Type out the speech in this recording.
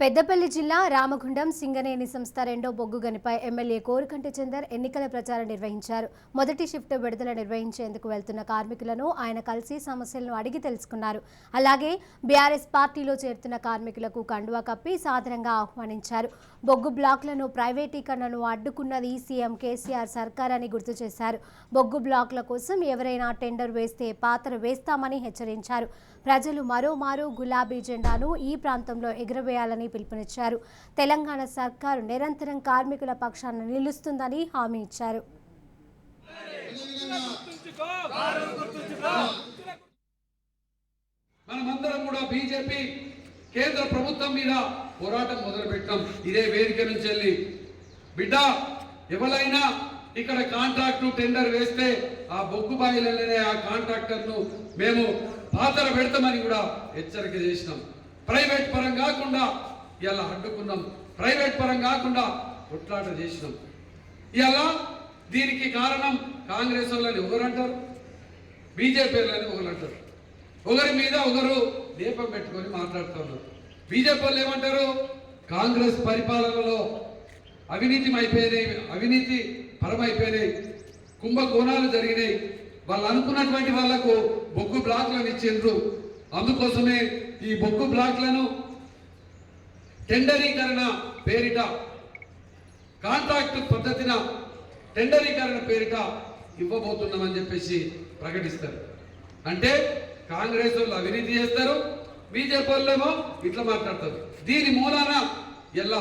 పెద్దపల్లి జిల్లా రామగుండం సింగనేని సంస్థ రెండో బొగ్గు గనిపై ఎమ్మెల్యే కోరుకంటి చందర్ ఎన్నికల ప్రచారం నిర్వహించారు. మొదటి షిఫ్ట్ విడుదల నిర్వహించేందుకు వెళ్తున్న కార్మికులను ఆయన కలిసి సమస్యలను అడిగి తెలుసుకున్నారు. అలాగే బీఆర్ఎస్ పార్టీలో చేరుతున్న కార్మికులకు కండువా కప్పి సాధారణంగా ఆహ్వానించారు. బొగ్గు బ్లాక్లను ప్రైవేటీకరణను అడ్డుకున్నది సీఎం కేసీఆర్ సర్కార్ అని గుర్తు చేశారు. బొగ్గు బ్లాక్ల కోసం ఎవరైనా టెండర్ వేస్తే పాత్ర వేస్తామని హెచ్చరించారు. ప్రజలు మరోమారు గులాబీ జెండాను ఈ ప్రాంతంలో ఎగురవేయాలని పిలుపునిచ్చారు. తెలంగాణ సర్కారు నిరంతరం కార్మికుల పక్షాన నిలుస్తుందని హామీ ఇచ్చారు. మనమందరం కూడా బీజేపీ కేంద్ర ప్రభుత్వం మీద పోరాటం మొదలుపెట్టాం. ఇదే వేదిక నుంచి వెళ్ళి. బిడ్డ ఎవరైనా ఇక్కడ కాంట్రాక్టు టెండర్ వేస్తే ఆ బొగ్గు బాయిలనే ఆ కాంట్రాక్టర్ను మేము పాతర పెడతామని కూడా హెచ్చరిక చేసినాం. ప్రైవేట్ పరం కాకుండా ఇలా అడ్డుకున్నాం ప్రైవేట్ పరం కాకుండా కొట్లాట చేసినాం. ఇలా దీనికి కారణం కాంగ్రెస్ వాళ్ళని ఎవరంటారు బీజేపీ వాళ్ళని ఒకరు అంటారు. ఒకరి మీద ఒకరు దీపం పెట్టుకొని మాట్లాడుతున్నారు బీజేపీ వాళ్ళు ఏమంటారు కాంగ్రెస్ పరిపాలనలో అవినీతి అయిపోయినాయి అవినీతి పరమైపోయినాయి కుంభకోణాలు జరిగినాయి. వాళ్ళు అనుకున్నటువంటి వాళ్ళకు బొగ్గు బ్లాక్లను ఇచ్చిండ్రు. అందుకోసమే ఈ బొగ్గు బ్లాక్లను టెండరీకరణ పేరిట కాంట్రాక్ట్ పద్ధతిన టెండరీకరణ పేరిట ఇవ్వబోతున్నామని చెప్పేసి ప్రకటిస్తారు. అంటే కాంగ్రెస్ వాళ్ళు అవినీతి చేస్తారు బీజేపీ వాళ్ళేమో ఇట్లా మాట్లాడతారు. దీని మూలాన ఎలా